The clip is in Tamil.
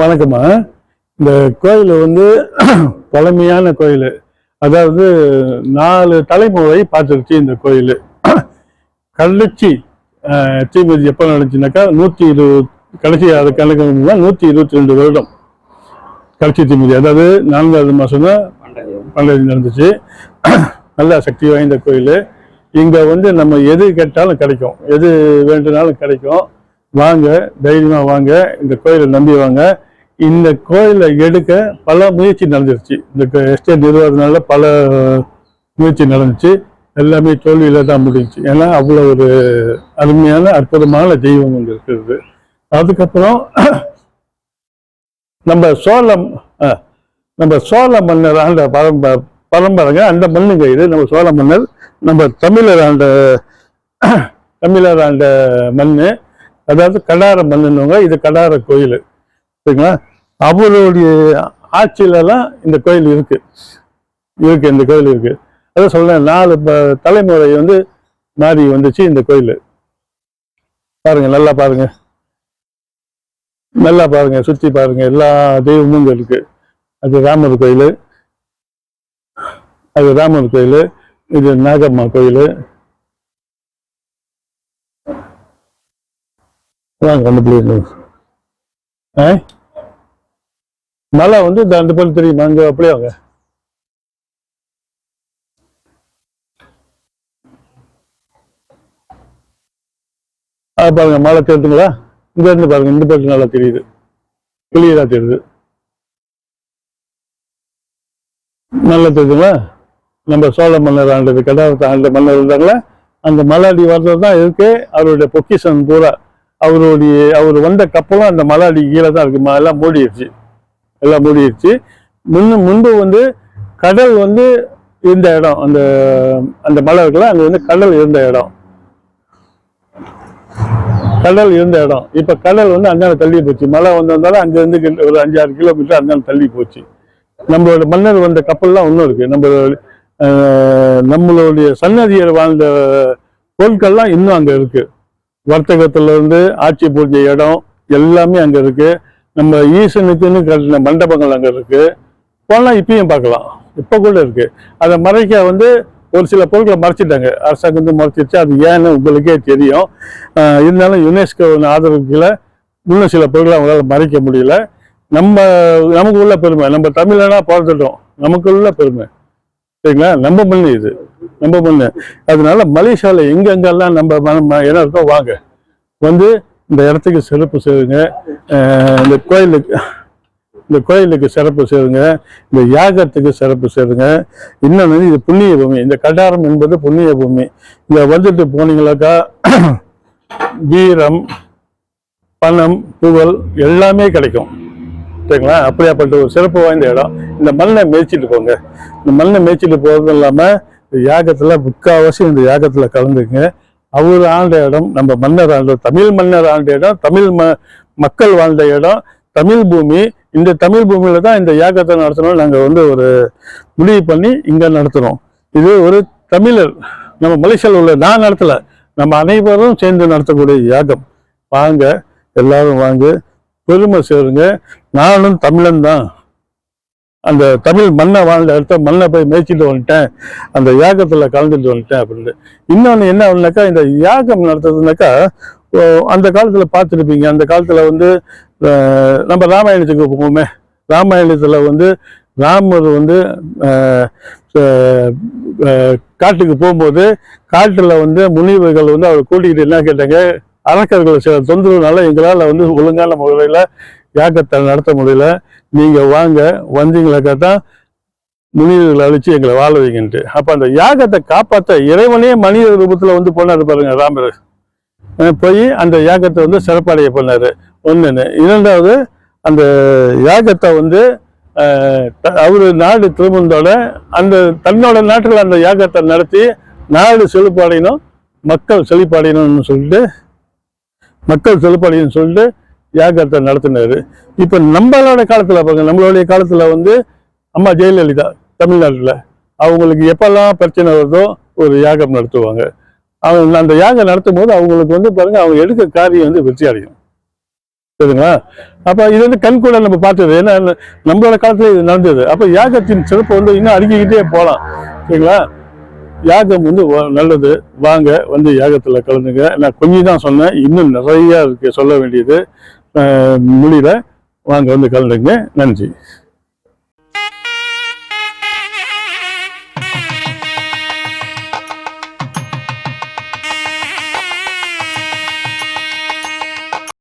வணக்கம்மா. இந்த கோயில் வந்து பழமையான கோயில். அதாவது நாலு தலைமுறை பார்த்துருச்சு இந்த கோயில். கள்ளச்சி தீபதி எப்போ நடந்துச்சுனாக்கா நூற்றி இருபது கடைசி அது கணக்கு நூற்றி இருபத்தி ரெண்டு வருடம். கடைசி தீபதி அதாவது நான்காவது மாதம் தான் பண்டிகை நடந்துச்சு. நல்ல சக்தி வாய்ந்த கோயில். இங்கே வந்து நம்ம எது கேட்டாலும் கிடைக்கும். எது வேண்டுனாலும் கிடைக்கும். வாங்க தைரியமாக வாங்க இந்த கோயிலை நம்பி வாங்க. இந்த கோயிலை எடுக்க பல முயற்சி நடந்துருச்சு. இந்த எஸ்டேட் நிறுவனத்தினால பல முயற்சி நடந்துச்சு. எல்லாமே தோல்வியில் தான் முடிஞ்சுச்சு. ஏன்னா அவ்வளோ ஒரு அருமையான அற்புதமான தெய்வம் ஒன்று இருக்கிறது. அதுக்கப்புறம் நம்ம சோழம் ஆ, நம்ம சோழ மன்னர் ஆண்ட பரம்ப பரம்பரைங்க அந்த மண்ணுங்க இது. நம்ம சோழ மன்னர் நம்ம தமிழர் ஆண்ட தமிழர் ஆண்ட மண்ணு. அதாவது கடார மன்னனுங்க இது கடார கோயில். சரிங்களா? அவருடைய ஆட்சியிலலாம் இந்த கோயில் இருக்கு. இருக்கு இந்த கோயில் இருக்கு. அதான் சொல்றேன் நாலு தலைமுறை வந்து மாறி வந்துச்சு இந்த கோயில். பாருங்க நல்லா பாருங்க. நல்லா பாருங்க சுற்றி பாருங்க எல்லா தெய்வமும் இங்கே இருக்கு. அது ராமர் கோயில். அது ராமர் கோயில். இது நாகம்மா கோயில். வாங்க கண்டுபிடிக்கணும். ஆ? மலை வந்து இந்த அந்த பக்கம் தெரியுமா? அங்கே அப்படியே வாங்க. ஆ பாருங்க மலை தெரியுதுங்களா? இந்த இருந்து பாருங்க இந்த பக்கம் நல்லா தெரியுது. கிளியரா தெரியுது. நல்லா தெரியுதுங்களா? நம்ம சோழ மன்னர் ஆண்டது கடாரத்தை ஆண்ட மன்னர் இருந்தாங்களா? அந்த அடி வர்றது தான் இருக்கு அவருடைய பொக்கிஷன் பூரா. அவருடைய அவர் வந்த கப்பலும் அந்த மலை அடி கீழே தான் இருக்கு. எல்லாம் மூடிடுச்சு எல்லாம் மூடிடுச்சு முன்னு முன்பு வந்து கடல் வந்து இருந்த இடம். அந்த அந்த மலை இருக்குல்ல அங்க வந்து கடல் இருந்த இடம். கடல் இருந்த இடம். இப்ப கடல் வந்து அந்தாண்ட தள்ளி போச்சு. மழை வந்திருந்தாலும் அங்க இருந்து ஒரு அஞ்சாறு கிலோமீட்டர் அந்தாண்ட தள்ளி போச்சு. நம்மளோட மன்னர் வந்த கப்பல்லாம் இன்னும் இருக்கு. நம்மளோட நம்மளுடைய சன்னதியர் வாழ்ந்த பொருட்கள்லாம் இன்னும் அங்க இருக்கு. வர்த்தகத்துல இருந்து ஆட்சி பூஜ இடம் எல்லாமே அங்கே இருக்குது நம்ம ஈசனுக்குன்னு கட்டின மண்டபங்கள் அங்கே இருக்குது போனால் இப்பயும் பார்க்கலாம். இப்போ கூட இருக்குது அதை மறைக்க வந்து ஒரு சில பொருட்களை மறைச்சிட்டாங்க. அரசாங்கம் வந்து மறைச்சிருச்சு. அது ஏன்னு உங்களுக்கே தெரியும். இருந்தாலும் யுனெஸ்கோ ஆதரவு கீழே இன்னும் சில பொருட்களை அவங்களால மறைக்க முடியல. நம்ம நமக்கு உள்ள பெருமை. நம்ம தமிழனா பிறந்துட்டோம். நமக்கு உள்ள பெருமை. சரிங்களா? நம்ம மண்ணு இது. நம்ம மண்ணு அதனால மலேசியால எங்கெங்கெல்லாம் நம்ம ம- ம- இடம் இருக்கோ வாங்க. வந்து இந்த இடத்துக்கு சிறப்பு செய்யுங்க. இந்த கோயிலுக்கு இந்த கோயிலுக்கு சிறப்பு சேருங்க இந்த யாகத்துக்கு சிறப்பு சேருங்க இன்னொன்று இது புண்ணிய பூமி. இந்த கடாரம் என்பது புண்ணிய பூமி. இதை வந்துட்டு போனீங்களாக்கா வீரம் பணம் புகழ் எல்லாமே கிடைக்கும். சரிங்களா? அப்படியாப்பட்ட ஒரு சிறப்பு வாய்ந்த இடம். இந்த மண்ணை மேய்ச்சிட்டு போங்க. இந்த மண்ணை மேய்ச்சிட்டு போகிறது இல்லாமல் யாகத்தில் முக்கால்வாசி இந்த யாகத்தில் கலந்துங்க. அவர் ஆண்ட இடம் நம்ம மன்னர் ஆண்ட தமிழ் மன்னர் ஆண்ட இடம் தமிழ் ம மக்கள் வாழ்ந்த இடம் தமிழ் பூமி. இந்த தமிழ் பூமியில தான் இந்த யாகத்தை நடத்தணும் நாங்கள் வந்து ஒரு முடிவு பண்ணி இங்கே நடத்துகிறோம் இது ஒரு தமிழர் நம்ம மலேசியாவில் உள்ள நான் நடத்தலை நம்ம அனைவரும் சேர்ந்து நடத்தக்கூடிய யாகம். வாங்க எல்லாரும் வாங்க பெருமை சேருங்க. நானும் தமிழன் தான். அந்த தமிழ் மண்ணை வாழ்ந்த இடத்த மண்ணை போய் மேய்ச்சிட்டு வந்துட்டேன். அந்த யாகத்தில் கலந்துட்டு வந்துட்டேன் அப்படின்னு. இன்னொன்று என்ன அப்படின்னாக்கா இந்த யாகம் நடத்துறதுனாக்கா ஓ, அந்த காலத்தில் பார்த்துருப்பீங்க. அந்த காலத்தில் வந்து நம்ம ராமாயணத்துக்கு போவோமே. ராமாயணத்தில் வந்து ராமர் வந்து காட்டுக்கு போகும்போது காட்டில் வந்து முனிவர்கள் வந்து அவரை கூட்டிகிட்டு என்ன கேட்டாங்க அரக்கர்கள் சில தொந்தரவுனால எங்களால் வந்து ஒழுங்கான முறையில் யாகத்தை நடத்த முடியல. நீங்கள் வாங்க வந்தீங்களாக்கா தான் முனிவர்களை அழிச்சு எங்களை வாழ வைங்கன்ட்டு. அப்போ அந்த யாகத்தை காப்பாற்ற இறைவனே மனித ரூபத்தில் வந்து போனார் பாருங்க ராமர். போய் அந்த யாகத்தை வந்து சிறப்படைய பண்ணாரு ஒன்று இரண்டாவது அந்த யாகத்தை வந்து அவர் நாடு திரும்பந்தோட அந்த தன்னோட நாட்டில் அந்த யாகத்தை நடத்தி நாடு செழிப்படையணும் மக்கள் செழிப்படையணும்னு சொல்லிட்டு மக்கள் செழிப்படையணும்னு சொல்லிட்டு யாகத்தை நடத்தினாரு. இப்ப நம்மளோட காலத்துல பாருங்க நம்மளுடைய காலத்துல வந்து அம்மா ஜெயலலிதா தமிழ்நாட்டுல அவங்களுக்கு எப்பெல்லாம் பிரச்சனை வருதோ ஒரு யாகம் நடத்துவாங்க. அவங்க அந்த யாகம் நடத்தும் போது அவங்களுக்கு வந்து பாருங்க அவங்க எடுக்க காரியம் வந்து வெற்றி அடையும் சரிங்களா? அப்ப இது வந்து கண் கூட நம்ம பார்த்தது. ஏன்னா நம்மளோட காலத்துல இது நடந்தது. அப்போ யாகத்தின் சிறப்பு வந்து இன்னும் அடுக்கிக்கிட்டே போகலாம் சரிங்களா? யாகம் வந்து நல்லது. வாங்க வந்து யாகத்துல கலந்துங்க. நான் கொஞ்சம் தான் சொன்னேன். இன்னும் நிறைய இருக்கு சொல்ல வேண்டியது. அஹ் வாங்க வந்து கலந்துங்க நன்றி.